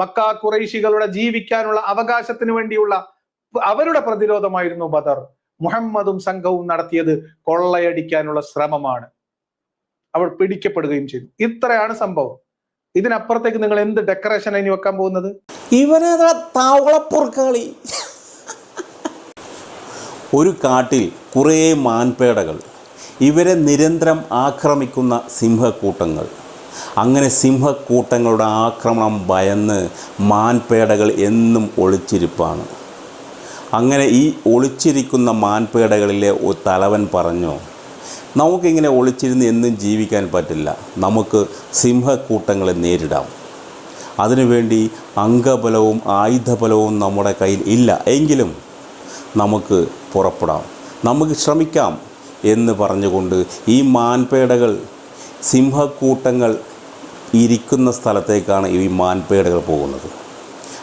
Mecca കുറൈശികളുടെ ജീവിക്കാനുള്ള അവകാശത്തിന് വേണ്ടിയുള്ള അവരുടെ പ്രതിരോധമായിരുന്നു ബദർ. മുഹമ്മദും സംഘവും നടത്തിയത് കൊള്ളയടിക്കാനുള്ള ശ്രമമാണ്. അവൾ പിടിക്കപ്പെടുകയും ചെയ്തു. ഇത്രയാണ് സംഭവം. ഇതിനപ്പുറത്തേക്ക് നിങ്ങൾ എന്ത് ഡെക്കറേഷൻ ഇനി വെക്കാൻ പോകുന്നത്? ഇവനേതാ താവളപ്പുറക്കളി. ഒരു കാട്ടിൽ കുറേ മാൻപേടകൾ. ഇവരെ നിരന്തരം ആക്രമിക്കുന്ന സിംഹക്കൂട്ടങ്ങൾ. അങ്ങനെ സിംഹക്കൂട്ടങ്ങളുടെ ആക്രമണം ഭയന്ന് മാൻപേടകൾ എന്നും ഒളിച്ചിരിപ്പാണ്. അങ്ങനെ ഈ ഒളിച്ചിരിക്കുന്ന മാൻപേടകളിലെ തലവൻ പറഞ്ഞു നമുക്കിങ്ങനെ ഒളിച്ചിരുന്ന് എന്നും ജീവിക്കാൻ പറ്റില്ല. നമുക്ക് സിംഹക്കൂട്ടങ്ങളെ നേരിടാം. അതിനുവേണ്ടി അംഗബലവും ആയുധബലവും നമ്മുടെ കയ്യിൽ ഇല്ല. എങ്കിലും നമുക്ക് പുറപ്പെടാം. നമുക്ക് ശ്രമിക്കാം എന്ന് പറഞ്ഞുകൊണ്ട് ഈ മാൻപേടകൾ സിംഹക്കൂട്ടങ്ങൾ ഇരിക്കുന്ന സ്ഥലത്തേക്കാണ് ഈ മാൻപേടകൾ പോകുന്നത്.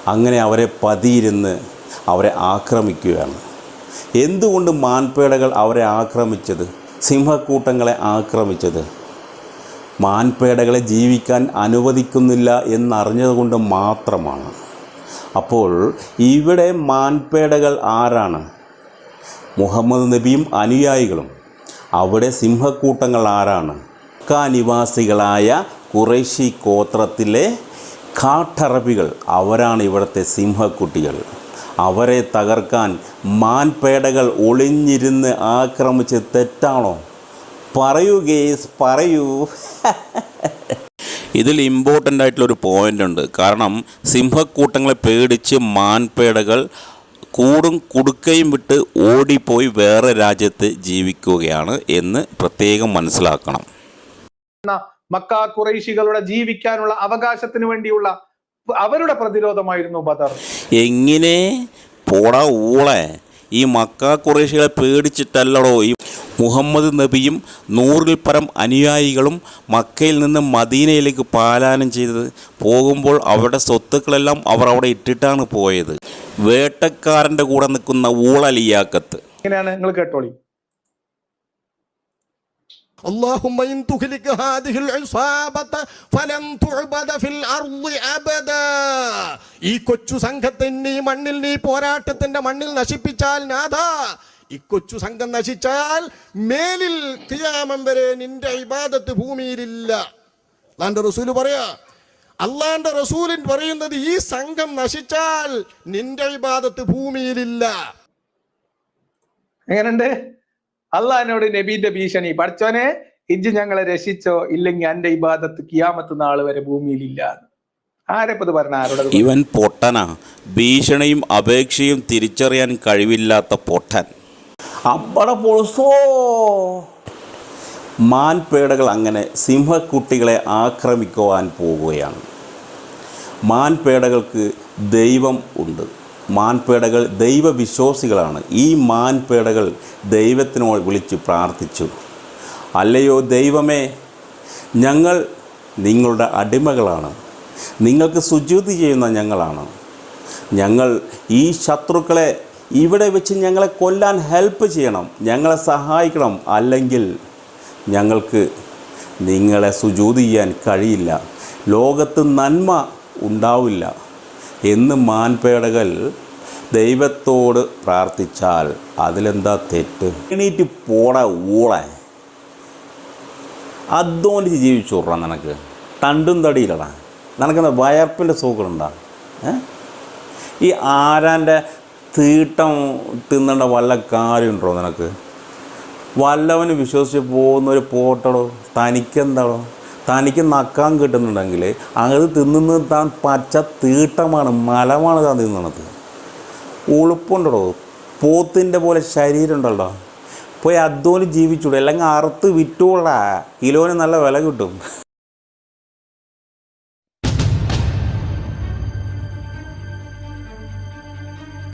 അങ്ങനെ അവരെ പതിയിരുന്ന് അവരെ ആക്രമിക്കുകയാണ്. എന്തുകൊണ്ട് മാൻപേടകൾ അവരെ ആക്രമിച്ചത്? സിംഹക്കൂട്ടങ്ങളെ ആക്രമിച്ചത്? മാൻപേടകളെ ജീവിക്കാൻ അനുവദിക്കുന്നില്ല എന്നറിഞ്ഞതുകൊണ്ട് മാത്രമാണ്. അപ്പോൾ ഇവിടെ മാൻപേടകൾ ആരാണ്? മുഹമ്മദ് നബിയും അനുയായികളും. അവിടെ സിംഹക്കൂട്ടങ്ങൾ ആരാണ്? മക്ക നിവാസികളായ കുറേശി ഗോത്രത്തിലെ കാട്ടറബികൾ. അവരാണ് ഇവിടുത്തെ സിംഹക്കുട്ടികൾ. അവരെ തകർക്കാൻ മാൻപേടകൾ ഒളിഞ്ഞിരുന്ന് ആക്രമിച്ച് തെറ്റാണോ? പറയൂ ഗേസ് പറയൂ. ഇതിൽ ഇമ്പോർട്ടന്റ് ആയിട്ടുള്ളൊരു പോയിന്റ് ഉണ്ട്. കാരണം സിംഹക്കൂട്ടങ്ങളെ പേടിച്ച് മാൻപേടകൾ കൂടും കുടുക്കയും വിട്ട് ഓടിപ്പോയി വേറെ രാജ്യത്ത് ജീവിക്കുകയാണ് എന്ന് പ്രത്യേകം മനസ്സിലാക്കണം. മക്ക കുറൈശികളുടെ ജീവിക്കാനുള്ള അവകാശത്തിന് വേണ്ടിയുള്ള അവരുടെ പ്രതിരോധമായിരുന്നു ബദർ. എങ്ങനെ? പോടാ ഊളെ. ഈ മക്ക കുറേശികളെ പേടിച്ചിട്ടല്ലടോ. ഈ മുഹമ്മദ് നബിയും നൂറിൽ പരം അനുയായികളും മക്കയിൽ നിന്ന് മദീനയിലേക്ക് പാലായനം ചെയ്തത് പോകുമ്പോൾ അവരുടെ സ്വത്തുക്കളെല്ലാം അവർ അവിടെ ഇട്ടിട്ടാണ് പോയത്. വേട്ടക്കാരന്റെ കൂടെ നിൽക്കുന്ന ഊളലിയാക്കത്ത്. എങ്ങനെയാണ്? നിങ്ങൾ കേട്ടോളി. اللهم إن تهلك هذه العصابة فلن تعبد في الأرض أبدا ഈ കൊച്ചു സംഘത്തിന് ഈ മണ്ണിൽ നീ പോരാട്ടത്തിന്റെ മണ്ണിൽ നശിപ്പിച്ചാൽ നാഥാ ഈ കൊച്ചു സംഘം നശിച്ചാൽ മേലിൽ കിയാമം വരെ നിന്റെ ഇബാദത്ത് ഭൂമിയിലില്ല അള്ളാന്റെ റസൂല് പറയാ അള്ളാന്റെ റസൂലിൻ പറയുന്നത് ഈ സംഘം നശിച്ചാൽ നിന്റെ ഇബാദത്ത് ഭൂമിയിലില്ല എങ്ങനെയുണ്ട് അള്ളഹാനോട് നബീന്റെ ഭീഷണി. പഠിച്ചോനെ ഇജ്ജ് ഞങ്ങളെ രക്ഷിച്ചോ ഇല്ലെങ്കിൽ എന്റെ ഇബാദത്ത് കിയാമത്ത് നാൾ വരെ ഭൂമിയിലില്ല പറഞ്ഞ? ഇവൻ പൊട്ടനാ. ഭീഷണിയും അപേക്ഷയും തിരിച്ചറിയാൻ കഴിവില്ലാത്ത പൊട്ടൻ. അമ്പട പൊളിസോ മാൻപേടകൾ അങ്ങനെ സിംഹക്കുട്ടികളെ ആക്രമിക്കുവാൻ പോവുകയാണ്. മാൻപേടകൾക്ക് ദൈവം ഉണ്ട്. മാൻപേടകൾ ദൈവവിശ്വാസികളാണ്. ഈ മാൻപേടകൾ ദൈവത്തിനോട് വിളിച്ച് പ്രാർത്ഥിച്ചു. അല്ലയോ ദൈവമേ ഞങ്ങൾ നിങ്ങളുടെ അടിമകളാണ്. നിങ്ങൾക്ക് സുജ്യൂതി ചെയ്യുന്ന ഞങ്ങളാണ്. ഞങ്ങൾ ഈ ശത്രുക്കളെ ഇവിടെ വെച്ച് ഞങ്ങളെ കൊല്ലാൻ ഹെൽപ്പ് ചെയ്യണം. ഞങ്ങളെ സഹായിക്കണം. അല്ലെങ്കിൽ ഞങ്ങൾക്ക് നിങ്ങളെ സുജൂതി ചെയ്യാൻ കഴിയില്ല. ലോകത്ത് നന്മ ഉണ്ടാവില്ല. എന്ന് മാൻപേടകൾ ദൈവത്തോട് പ്രാർത്ഥിച്ചാൽ അതിലെന്താ തെറ്റ്? എണീറ്റ് പോട ഊളെ. അധ്വാനിച്ച് ജീവിച്ചോടാ നിനക്ക്. തണ്ടും തടിയിലടാ. നിനക്കെന്താ വയർപ്പിന്റെ സൂക്കറുണ്ടാ ഈ ആരാന്റെ തീട്ടം തിന്നേണ്ട വല്ല കാര്യമുണ്ടോ നിനക്ക്? വല്ലവന് വിശ്വസിച്ച് പോകുന്ന ഒരു പോട്ടടോ? തനിക്കെന്താടോ? തനിക്ക് നക്കാൻ കിട്ടുന്നുണ്ടെങ്കിൽ അത് തിന്നുന്നത് താൻ പച്ച തീട്ടമാണ് മലമാണ് താൻ തിന്നണത്. ഉളുപ്പുണ്ടോ പോത്തിന്റെ പോലെ ശരീരം ഉണ്ടല്ലോ പോയി അധ്വാനം ജീവിച്ചൂടെ. അല്ലെങ്കിൽ അറുത്ത് വിറ്റൂടാ കിലോന് നല്ല വില കിട്ടും.